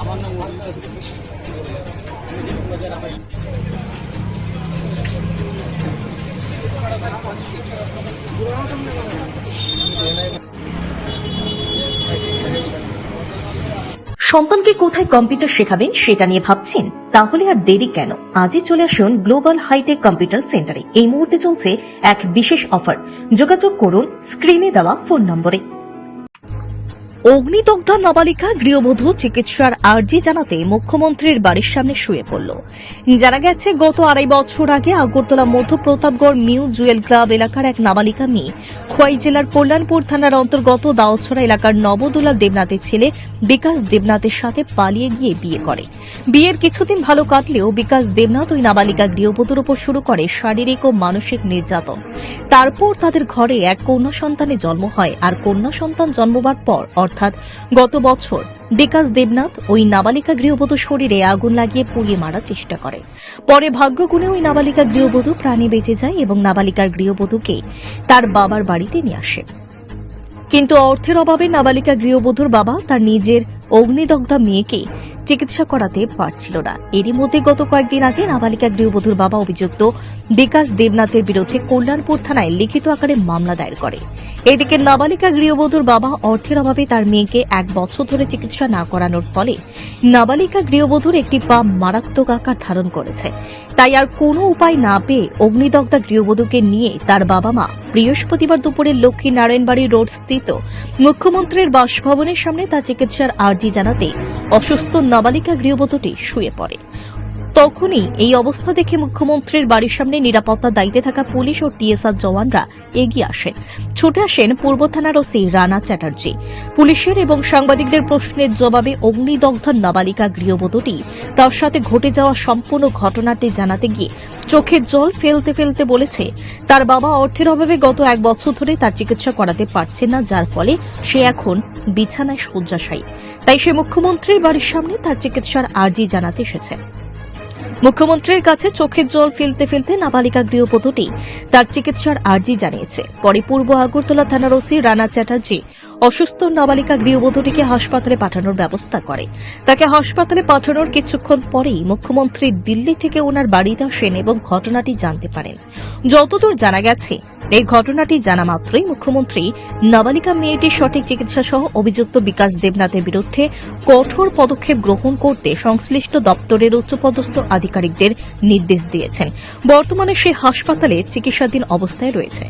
আমার নাম সন্তানকে কোথায় কম্পিউটার শেখাবেন সেটা নিয়ে ভাবছেন? তাহলে আর দেরি কেন? আজই চলে আসুন গ্লোবাল হাইটেক কম্পিউটার সেন্টারে। এই মুহূর্তে চলছে এক বিশেষ অফার। যোগাযোগ করুন স্ক্রিনে দেওয়া ফোন নম্বরে। অগ্নিদগ্ধ নাবালিকা গৃহবধূ চিকিৎসার আর্জি জানাতে মুখ্যমন্ত্রীর বাড়ির সামনে শুয়ে পড়ল। জানা গেছে, গত আড়াই বছর আগে আগরতলা মধ্য প্রতাপগড় মিউ জুয়েল ক্লাব এলাকার এক নাবালিকা মেয়ে খোয়াই জেলার কল্যাণপুর থানার অন্তর্গত দাওছড়া এলাকার নবদুলা দেবনাথের ছেলে বিকাশ দেবনাথের সাথে পালিয়ে গিয়ে বিয়ে করে। বিয়ের কিছুদিন ভালো কাটলেও বিকাশ দেবনাথ ওই নাবালিকা গৃহবধূর উপর শুরু করে শারীরিক ও মানসিক নির্যাতন। তারপর তাদের ঘরে এক কন্যা সন্তানের জন্ম হয়, আর কন্যা সন্তান জন্মবার পর অর্থাৎ গত বছর বিকাশ দেবনাথ ওই নাবালিকা গৃহবধূ শরীরে আগুন লাগিয়ে পুড়িয়ে মারার চেষ্টা করে। পরে ভাগ্যগুণে ওই নাবালিকা গৃহবধূ প্রাণে বেঁচে যায় এবং নাবালিকার গৃহবধূকে তার বাবার বাড়িতে নিয়ে আসে। কিন্তু অর্থের অভাবে নাবালিকা গৃহবধূর বাবা তার নিজের অগ্নিদগ্ধা মেয়েকে চিকিৎসা করাতে পারছিল না। এরই মধ্যে গত কয়েকদিন আগে নাবালিকা গৃহবধূর বাবা অভিযুক্ত বিকাশ দেবনাথের বিরুদ্ধে কল্যাণপুর থানায় লিখিত আকারে মামলা দায়ের করে। এদিকে নাবালিকা গৃহবধূর বাবা অর্থের অভাবে তার মেয়েকে এক বছর ধরে চিকিৎসা না করানোর ফলে নাবালিকা গৃহবধূর একটি পা মারাত্মক আকার ধারণ করেছে। তাই আর কোনো উপায় না পেয়ে অগ্নিদগ্ধা গৃহবধূকে নিয়ে তার বাবা মা বৃহস্পতিবার দুপুরে লক্ষ্মী নারায়ণবাড়ি রোড স্থিত মুখ্যমন্ত্রীর বাসভবনের সামনে তার চিকিৎসার আর্জি জানাতে অসুস্থ নাবালিকা গৃহবধূটি শুয়ে পড়ে। তখনই এই অবস্থা দেখে মুখ্যমন্ত্রীর বাড়ির সামনে নিরাপত্তার দায়িত্বে থাকা পুলিশ ও টিএসআর জওয়ানরা এগিয়ে আসেন। ছুটে আসেন পূর্ব থানার ওসি রানা চ্যাটার্জি। পুলিশের এবং সাংবাদিকদের প্রশ্নের জবাবে অগ্নিদগ্ধ নাবালিকা গৃহবধূটি তার সাথে ঘটে যাওয়া সম্পূর্ণ ঘটনাটি জানাতে গিয়ে চোখে জল ফেলতে ফেলতে বলেছে, তার বাবা অর্থের অভাবে গত এক বছর ধরে তার চিকিৎসা করাতে পারছে না, যার ফলে সে এখন বিছানায় শয্যাশায়ী। তাই সে মুখ্যমন্ত্রীর বাড়ির সামনে তার চিকিৎসার আর্জি জানাতে এসেছে। মুখ্যমন্ত্রীর কাছে চোখের জল ফেলতে ফেলতে নাবালিকা গৃহবধূটি তার চিকিৎসার আর্জি জানিয়েছে। পরে পূর্ব আগরতলা থানার ওসি রানা চ্যাটার্জি অসুস্থ নাবালিকা গৃহবধূটিকে হাসপাতালে পাঠানোর ব্যবস্থা করে। তাকে হাসপাতালে পাঠানোর কিছুক্ষণ পরেই মুখ্যমন্ত্রী দিল্লি থেকে ওনার বাড়িতে আসেন এবং ঘটনাটি জানতে পারেন। যতদূর জানা গেছে এই ঘটনাটি জানা মাত্রই মুখ্যমন্ত্রী নাবালিকা মেয়েটির সঠিক চিকিৎসা সহ অভিযুক্ত বিকাশ দেবনাথের বিরুদ্ধে কঠোর পদক্ষেপ গ্রহণ করতে সংশ্লিষ্ট দপ্তরের উচ্চপদস্থ আধিকারিকদের নির্দেশ দিয়েছেন। বর্তমানে সে হাসপাতালে চিকিৎসাধীন অবস্থায় রয়েছে।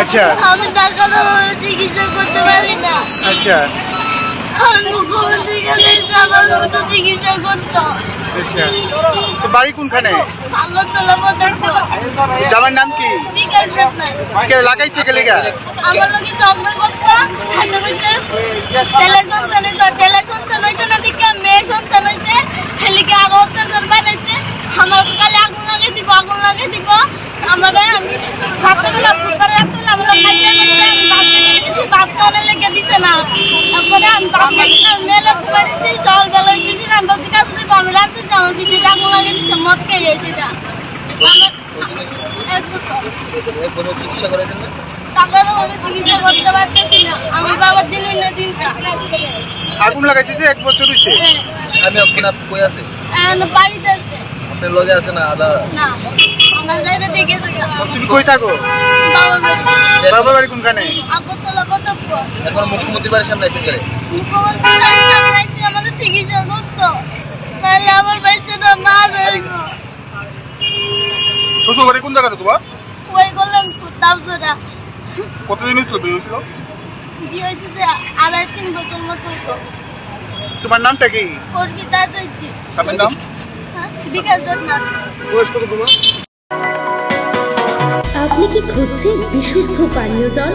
আচ্ছা। আমি টাকা চিকিৎসা করতে পারি না। আচ্ছা। আমার মতো চিকিৎসা করতো আচ্ছা তো বাড়ি কোনখানে? জামার নাম কি? লাগাইছে দিব আগুন লাগিয়ে আমি রাত্রেবেলা ফুটবার রাত্রেবেলা গেছি লেগে দিতে না। তারপরে আমি ভাত মেলে সময় দিচ্ছি সকাল বেলা দিচ্ছি আমি ভাবছি কাজ দিব আমি রাঁধতেছি আমার পিছিয়ে আগুন লাগিয়ে দিচ্ছে মদ খেয়ে বছর কোনো চিকিৎসা করে দেন না? তারপরে আমি চিকিৎসা করতে পারতেছি না। আমার বাবার দিন না দিন আগুন লাগাইছে যে এক বছর হইছে? স্বামী আপনার কই আছে? বাড়িতে আছে। লগে আছে না আদা না আমার জায়গা দেখে তুমি কই থাকো? বাবার বাড়ি। কোনখানে? আগরতলা এখন মুখ্যমন্ত্রী বাড়ির সামনে এসে গেলে মুখ্যমন্ত্রী আমাদের তাহলে আমার বাড়িতে মা শ্বশুর বাড়ি কোন জায়গাতে তোমার? ওই করলাম দাবজোরা কতদিন হয়েছিল বিয়ে হয়েছিল? বিয়ে হয়েছে যে আড়াই তিন বছর মতো হতো তোমার নামটা কি? স্বামীর নাম? হ্যাঁ বিকাশ দেবনাথ বয়স কত তোমার? আপনি কি খুঁজছেন বিশুদ্ধ পানীয় জল?